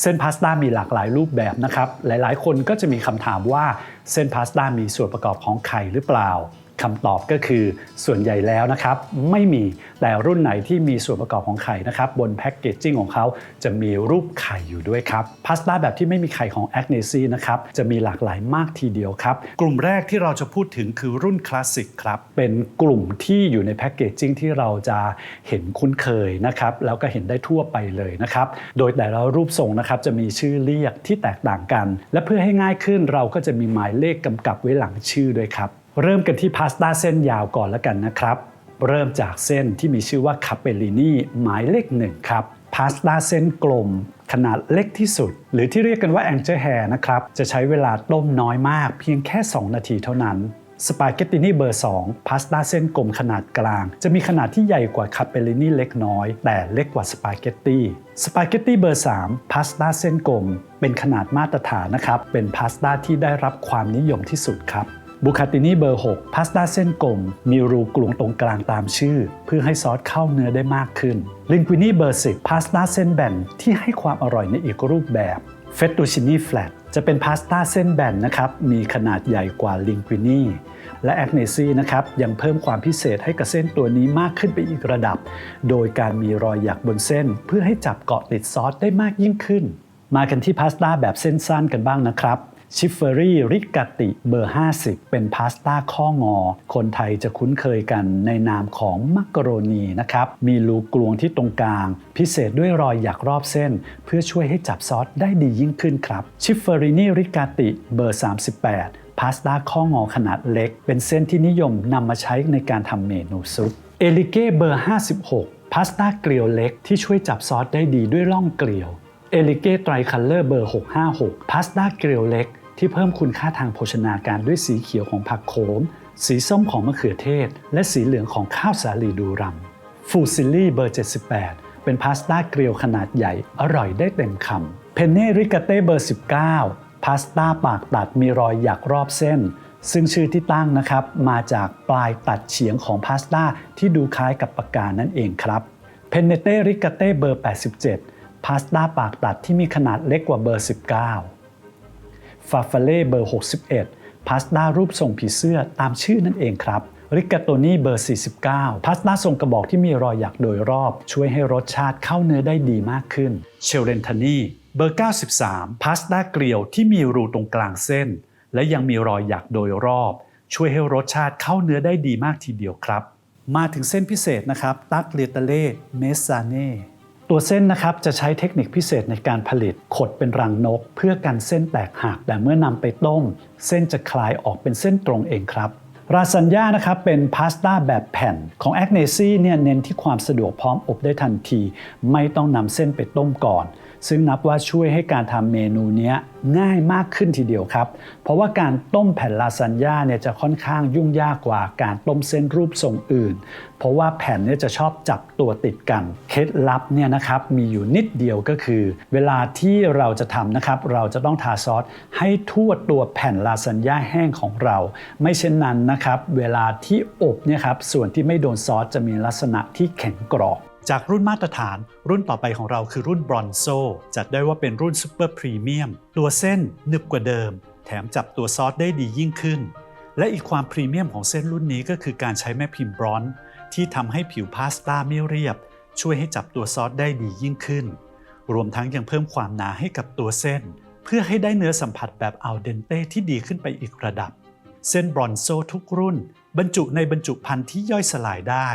เส้นพาสต้ามีหลากหลายรูปแบบนะครับ หลายๆ คนก็จะมีคำถามว่าเส้นพาสต้ามีส่วนประกอบของไข่หรือเปล่า คำตอบก็คือส่วนใหญ่แล้วนะครับไม่มีแต่รุ่นไหนที่มีส่วนประกอบของไข่นะครับบนแพ็กเกจจิ้งของเขาจะมีรูปไข่อยู่ด้วยครับพาสต้าแบบที่ไม่มีไข่ของแอ g เนซีนะครับจะมีหลากหลายมากทีเดียวครับ กลุ่มแรกที่เราจะพูดถึงคือรุ่นคลาสสิกครับเป็นกลุ่มที่อยู่ในแพ็กเกจจิ้งที่เราจะเห็นคุ้นเคยนะครับแล้วก็เห็นได้ทั่วไปเลยนะครับโดยแต่ละรูปทรงนะครับจะมีชื่อเรียกที่แตกต่างกัน และเพื่อให้ง่ายขึ้นเราก็จะมีหมายเลขกำกับไว้หลังชื่อด้วยครับ เริ่มกันที่พาสต้าเส้นยาวก่อนแล้วกันนะครับ เริ่มจากเส้นที่มีชื่อว่าคาเปลินีหมายเลขหนึ่งครับพาสต้าเส้นกลม ขนาดเล็กที่สุด หรือที่เรียกกันว่าแองเจิลแฮร์นะครับ จะใช้เวลาต้มน้อยมากเพียงแค่ 2 นาทีเท่านั้นสปาเกตตินีเบอร์ 2 พาสต้าเส้นกลมขนาดกลาง จะมีขนาดที่ใหญ่กว่าคาเปลินีเล็กน้อย แต่เล็กกว่าสปาเกตตีสปาเกตตีเบอร์ 3 พาสต้าเส้นกลม เป็นขนาดมาตรฐานนะครับ เป็นพาสต้าที่ได้รับความนิยมที่สุดครับ บูคาตินีเบอร์ 6 พาสต้าเส้นกลม มีรูกลวงตรงกลางตามชื่อ เพื่อให้ซอสเข้าเนื้อได้มากขึ้น ลิงกุินีเบอร์ 10 พาสต้าเส้นแบนที่ให้ความอร่อยในอีกรูปแบบเฟตตูชินีแฟลตจะเป็นพาสต้าเส้นแบนนะครับ มีขนาดใหญ่กว่าลิงกุินีและแอคเนซีนะครับ ยังเพิ่มความพิเศษให้กับเส้นตัวนี้มากขึ้นไปอีกระดับ โดยการมีรอยหยักบนเส้น เพื่อให้จับเกาะติดซอสได้มากยิ่งขึ้น มากันที่พาสต้าแบบเส้นสั้นกันบ้างนะครับ ชิฟเฟอรี่ริกาติเบอร์ 50 เป็นพาสต้าข้องอ คนไทยจะคุ้นเคยกันในนามของมักกะโรนีนะครับ มีรูกลวงที่ตรงกลาง พิเศษด้วยรอยหยักรอบเส้น เพื่อช่วยให้จับซอสได้ดียิ่งขึ้นครับ ชิฟเฟอรินีริกาติเบอร์ 38 พาสต้าข้องอขนาดเล็ก เป็นเส้นที่นิยมนำมาใช้ในการทำเมนูซุปเอลิเก้เบอร์ 56 พาสต้าเกลียวเล็กที่ช่วยจับซอสได้ดีด้วยร่องเกลียวเอลิเก้ไตรคัลเลอร์เบอร์ 656 พาสต้าเกลียวเล็ก ที่เพิ่มคุณค่าทางโภชนาการด้วยสีเขียวของผักโขม สีส้มของมะเขือเทศ และสีเหลืองของข้าวสาลีดูรัมฟูซิลลี่เบอร์ 78 เป็นพาสต้าเกลียวขนาดใหญ่ อร่อยได้เต็มคำเพนเน่ริกาเต้เบอร์ 19 พาสต้าปากตัดมีรอยหยักรอบเส้น ซึ่งชื่อที่ตั้งนะครับ มาจากปลายตัดเฉียงของพาสต้าที่ดูคล้ายกับปากกานั่นเองครับเพนเนเต้ริกาเต้เบอร์ 87 พาสต้าปากตัดที่มีขนาดเล็กกว่าเบอร์ 19 ฟาฟาเล่เบอร์ 61 พาสต้ารูปทรงผีเสื้อตามชื่อนั่นเองครับริกาโตนี่เบอร์ 49 พาสต้าทรงกระบอกที่มีรอยหยักโดยรอบ ช่วยให้รสชาติเข้าเนื้อได้ดีมากขึ้น เชลเรนทานี่เบอร์ 93 พาสต้าเกลียวที่มีรูตรงกลางเส้น และยังมีรอยหยักโดยรอบ ช่วยให้รสชาติเข้าเนื้อได้ดีมากทีเดียวครับ มาถึงเส้นพิเศษนะครับตักเลียตาเล่เมสซาเน่ ตัวเส้นนะครับจะใช้เทคนิคพิเศษในการผลิตขดเป็นรังนก เพื่อกันเส้นแตกหักแต่เมื่อนำไปต้ม เส้นจะคลายออกเป็นเส้นตรงเองครับราซันญ่านะครับเป็นพาสต้าแบบแผ่นของแอคเนซี่เนี่ยเน้นที่ความสะดวกพร้อมอบได้ทันที ไม่ต้องนำเส้นไปต้มก่อน ซึ่งนับว่าช่วยให้การทำเมนูนี้ง่ายมากขึ้นทีเดียวครับ เพราะว่าการต้มแผ่นลาซานญ่าเนี่ยจะค่อนข้างยุ่งยากกว่าการต้มเส้นรูปทรงอื่น เพราะว่าแผ่นเนี่ยจะชอบจับตัวติดกัน เคล็ดลับเนี่ยนะครับมีอยู่นิดเดียวก็คือ เวลาที่เราจะทำนะครับเราจะต้องทาซอสให้ทั่วตัวแผ่นลาซานญ่าแห้งของเรา ไม่เช่นนั้นนะครับ เวลาที่อบเนี่ยครับส่วนที่ไม่โดนซอสจะมีลักษณะที่แข็งกรอบ จากรุ่นมาตรฐาน รุ่นต่อไปของเราคือรุ่นบรอนโซจัดได้ว่าเป็นรุ่นซูเปอร์พรีเมียมตัวเส้นหนึบกว่าเดิม แถมจับตัวซอสได้ดียิ่งขึ้น และอีกความพรีเมียมของเส้นรุ่นนี้ก็คือการใช้แม่พิมพ์บรอนซ์ที่ทำให้ผิวพาสต้าไม่เรียบ ช่วยให้จับตัวซอสได้ดียิ่งขึ้น รวมทั้งยังเพิ่มความหนาให้กับตัวเส้น เพื่อให้ได้เนื้อสัมผัสแบบอัลเดนเต้ที่ดีขึ้นไปอีกระดับ เส้นบรอนโซทุกรุ่น บรรจุในบรรจุภัณฑ์ที่ย่อยสลายได้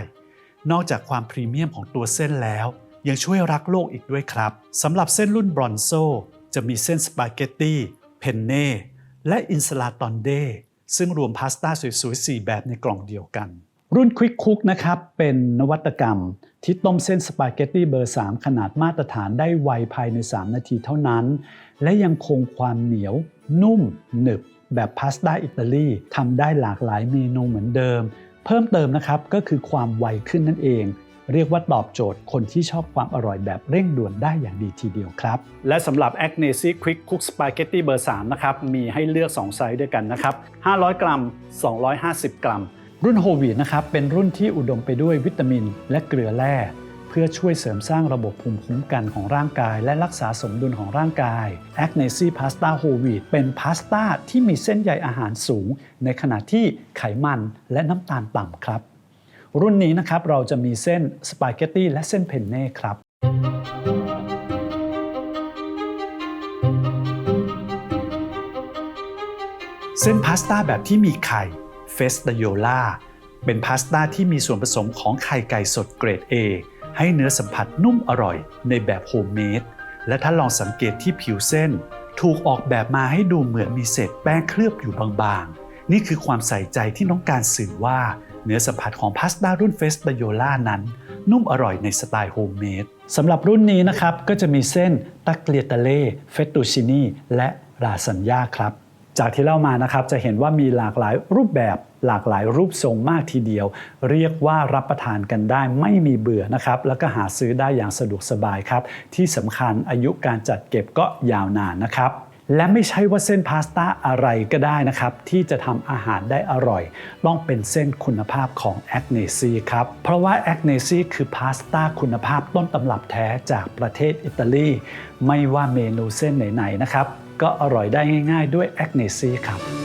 นอกจากความพรีเมียมของตัวเส้นแล้ว ยังช่วยรักโลกอีกด้วยครับสำหรับเส้นรุ่นบรอนโซ จะมีเส้นสปาเกตตี้เพนเน่และอินสลาตอนเดซึ่งรวมพาสต้าสวยๆ 4 แบบในกล่องเดียวกัน รุ่นควิกคุกนะครับ เป็นนวัตกรรม ที่ต้มเส้นสปาเกตตี้เบอร์ 3 ขนาดมาตรฐานได้ไวภายใน 3 นาทีเท่านั้น และยังคงความเหนียว นุ่ม หนึบ แบบพาสต้าอิตาลีทำได้หลากหลายเมนูเหมือนเดิม เพิ่มเติมนะครับก็คือความไวขึ้นนั่นเอง เรียกว่าตอบโจทย์คนที่ชอบความอร่อยแบบเร่งด่วนได้อย่างดีทีเดียวครับ และสำหรับ a g n e s i Quick Cook Spaghetti เบอร์ 3 นะครับ มีให้เลือก 2 ไซส์ด้วยกันนะครับ 500 กรัม 250 กรัม รุ่นโฮวีดนะครับเป็นรุ่นที่อุดมไปด้วยวิตามิน และเกลือแร่เพื่อช่วยเสริมสร้างระบบภูมิคุ้มกันของร่างกาย และรักษาสมดุลของร่างกาย a g n e s i Pasta Whole Wheat เป็นพาสต้าที่มีเส้นใยอาหารสูง ในขณะที่ไขมันและน้ำตาลต่ำครับ รุ่นนี้นะครับเราจะมีเส้นสปาเกตตี้และเส้นเพนเน่ครับเส้นพาสต้าแบบที่มีไข่เฟสต a โยล่าเป็นพาสต้าที่มีส่วนผสมของไข่ไก่สดเกรด A ให้เนื้อสัมผัสนุ่มอร่อยในแบบโฮมเมด และถ้าลองสังเกตที่ผิวเส้น ถูกออกแบบมาให้ดูเหมือนมีเศษแป้งเคลือบอยู่บางๆ นี่คือความใส่ใจที่ต้องการสื่อว่าเนื้อสัมผัสของพาสต้ารุ่นเฟสต a โยล่านั้น นุ่มอร่อยในสไตล์โฮมเมดสำหรับรุ่นนี้นะครับ ก็จะมีเส้นตักเลียตาเล่เฟตตูชินีและลาซานญ่าครับ จากที่เล่ามานะครับจะเห็นว่ามีหลากหลายรูปแบบ หลากหลายรูปทรงมากทีเดียว เรียกว่ารับประทานกันได้ไม่มีเบื่อนะครับ แล้วก็หาซื้อได้อย่างสะดวกสบายครับ ที่สำคัญอายุการจัดเก็บก็ยาวนานนะครับและไม่ใช่ว่าเส้นพาสต้าอะไรก็ได้นะครับ ที่จะทำอาหารได้อร่อย ต้องเป็นเส้นคุณภาพของแอคเนซีครับเพราะว่าแอคเนซีคือพาสต้าคุณภาพต้นตำรับแท้จากประเทศอิตาลี ไม่ว่าเมนูเส้นไหน ๆ นะครับ ก็อร่อยได้ง่าย ๆ ด้วยแอคเนซีครับ